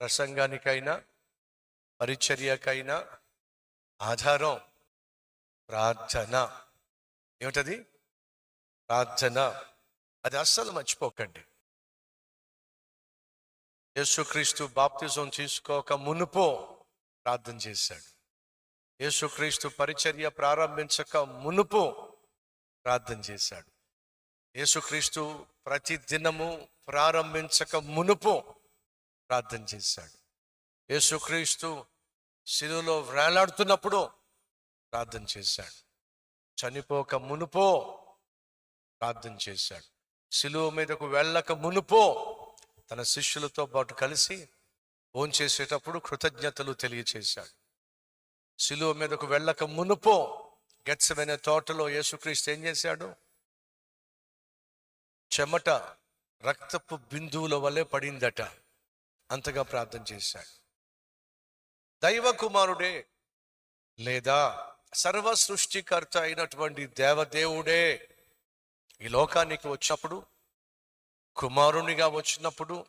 ప్రసంగానికైనా పరిచర్యకైనా ఆధారం ప్రార్థన. ఏమిటది? ప్రార్థన. అది అస్సలు మర్చిపోకండి. యేసుక్రీస్తు బాప్తిజం తీసుకోక మునుపు ప్రార్థన చేశాడు. యేసుక్రీస్తు పరిచర్య ప్రారంభించక మునుపు ప్రార్థన చేశాడు. యేసుక్రీస్తు ప్రతి దినము ప్రారంభించక మునుపు ప్రార్థన చేశాడు. యేసుక్రీస్తు శిలువలో వేలాడుతున్నప్పుడు ప్రార్థన చేశాడు. చనిపోక మునుపో ప్రార్థన చేశాడు. శిలువ మీదకు వెళ్ళక మునుపో తన శిష్యులతో పాటు కలిసి భోంచేసేటప్పుడు కృతజ్ఞతలు తెలియచేశాడు. శిలువ మీదకు వెళ్ళక మునుపో గెత్సమైన తోటలో యేసుక్రీస్తు ఏం చేశాడు? చెమట రక్తపు బిందువుల వల్లే పడిందట. అంతగా ప్రార్థన చేశాడు. దైవ కుమారుడే లేదా సర్వ సృష్టికర్త అయినటువంటి దేవదేవుడే ఈ లోకానికి వచ్చినప్పుడు కుమారునిగా వచ్చినప్పుడు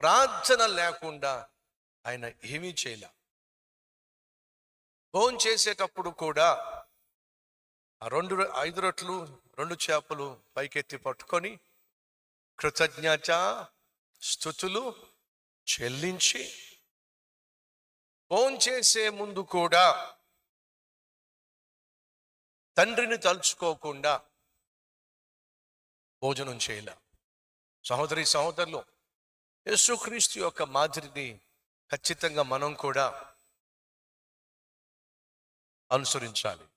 ప్రార్థన లేకుండా ఆయన ఏమీ చేయలే. భోజనం చేసేటప్పుడు కూడా ఆ రెండు ఐదు రొట్లు రెండు చేపలు పైకెత్తి పట్టుకొని కృతజ్ఞత స్థుతులు చెల్లించి ఫోన్ చేసే ముందు కూడా తండ్రిని తలుచుకోకుండా భోజనం చేయలే. సహోదరి సహోదరులు యేసుక్రీస్తు యొక్క మాదిరిని ఖచ్చితంగా మనం కూడా అనుసరించాలి.